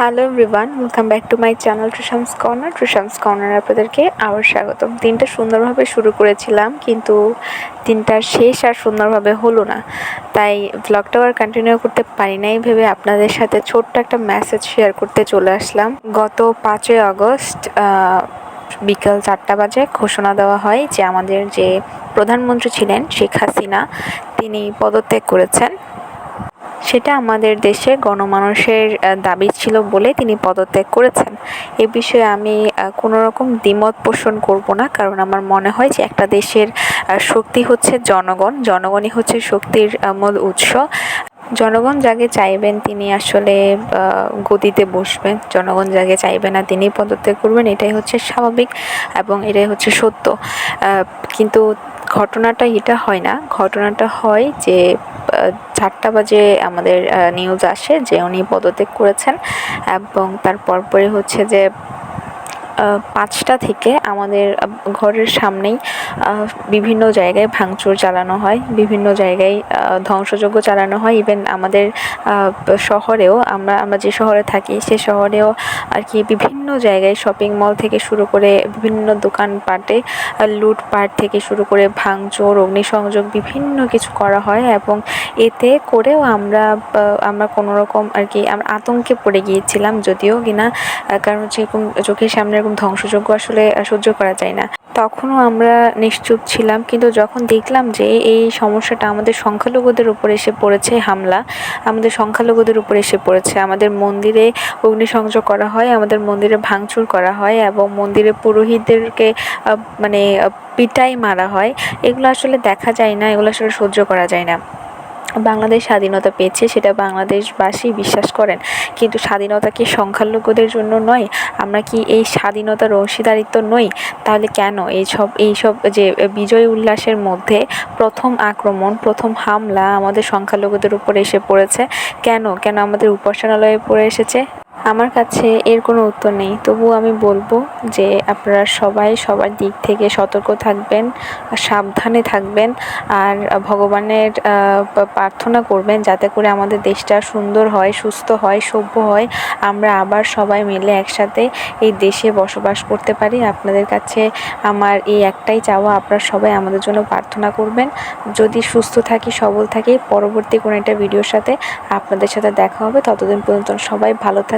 Hello everyone welcome back to my channel Trushams corner Trushams corner আপনাদেরকে আবার স্বাগতম। দিনটা সুন্দরভাবে শুরু করেছিলাম, কিন্তু দিনটার শেষ আর সুন্দরভাবে হলো না। তাই ব্লগটাও আর কন্টিনিউ করতে পারি নাই ভেবে আপনাদের সাথে ছোট্ট একটা মেসেজ শেয়ার করতে চলে আসলাম। গত পাঁচই আগস্ট বিকাল চারটা বাজে ঘোষণা দেওয়া হয় যে আমাদের যে প্রধানমন্ত্রী ছিলেন শেখ হাসিনা, তিনি পদত্যাগ করেছেন। সেটা আমাদের দেশে গণমানুষের দাবি ছিল বলে তিনি পদত্যাগ করেছেন। এ বিষয়ে আমি কোনো রকম দ্বিমত পোষণ করব না, কারণ আমার মনে হয় যে একটা দেশের শক্তি হচ্ছে জনগণ। জনগণই হচ্ছে শক্তির মূল উৎস। জনগণ যাকে চাইবেন তিনি আসলে গদিতে বসবেন। জনগণ যাকে চাইবে না তিনি পদত্যাগ করবেন, এটাই হচ্ছে স্বাভাবিক এবং এটাই হচ্ছে সত্য। কিন্তু ঘটনাটা এটা হয় না। ঘটনাটা হয় যে চারটা বাজে আমাদের নিউজ আসে যে উনি পদত্যাগ করেছেন এবং তার পরপরই হচ্ছে যে পাঁচটা থেকে আমাদের ঘরের সামনেই বিভিন্ন জায়গায় ভাঙচুর চালানো হয়, বিভিন্ন জায়গায় ধ্বংসযজ্ঞ চালানো হয়। ইভেন আমাদের শহরেও আমরা আমরা যে শহরে থাকি, সে শহরেও আর কি বিভিন্ন জায়গায় শপিং মল থেকে শুরু করে বিভিন্ন দোকানপাটে লুটপাট থেকে শুরু করে ভাঙচুর, অগ্নিসংযোগ বিভিন্ন কিছু করা হয় এবং এতে করেও আমরা আমরা কোনো রকম আর কি আমরা আতঙ্কে পড়ে গিয়েছিলাম যদিও কিনা কারণ হচ্ছে এরকম চোখের সামনে এরকম ধ্বংসযোগ্য আসলে সহ্য করা যায় না। তখনও আমরা নিশ্চুপ ছিলাম। কিন্তু যখন দেখলাম যে এই সমস্যাটা আমাদের সংখ্যালঘুদের উপর এসে পড়েছে হামলা, আমাদের সংখ্যালঘুদের উপর এসে পড়েছে। আমাদের মন্দিরে অগ্নিসংযোগ করা হয়, আমাদের মন্দিরে ভাঙচুর করা হয় এবং মন্দিরে পুরোহিতদেরকে মানে পিটাই মারা হয়। এগুলো আসলে দেখা যায় না, এগুলো আসলে সহ্য করা যায় না। বাংলাদেশ স্বাধীনতা পেয়েছে, সেটা বাংলাদেশবাসী বিশ্বাস করেন। কিন্তু স্বাধীনতা কি সংখ্যালঘুদের জন্য নয়? আমরা কি এই স্বাধীনতার অংশীদারিত্ব নই? তাহলে কেন? এইসব এইসব যে বিজয় উল্লাসের মধ্যে প্রথম আক্রমণ, প্রথম হামলা আমাদের সংখ্যালঘুদের উপরে এসে পড়েছে। কেন? কেন আমাদের উপাসনালয়ে পড়ে এসেছে? আমার কাছে এর কোনো উত্তর নেই। তবুও আমি বলব যে আপনারা সবাই সবার দিক থেকে সতর্ক থাকবেন, সাবধানে থাকবেন আর ভগবানের প্রার্থনা করবেন যাতে করে আমাদের দেশটা সুন্দর হয়, সুস্থ হয়, সভ্য হয়। আমরা আবার সবাই মিলে একসাথে এই দেশে বসবাস করতে পারি। আপনাদের কাছে আমার এই একটাই চাওয়া, আপনারা সবাই আমাদের জন্য প্রার্থনা করবেন। যদি সুস্থ থাকি, সবল থাকি, পরবর্তী কোনো একটা ভিডিওর সাথে আপনাদের সাথে দেখা হবে। ততদিন পর্যন্ত সবাই ভালো থাকবেন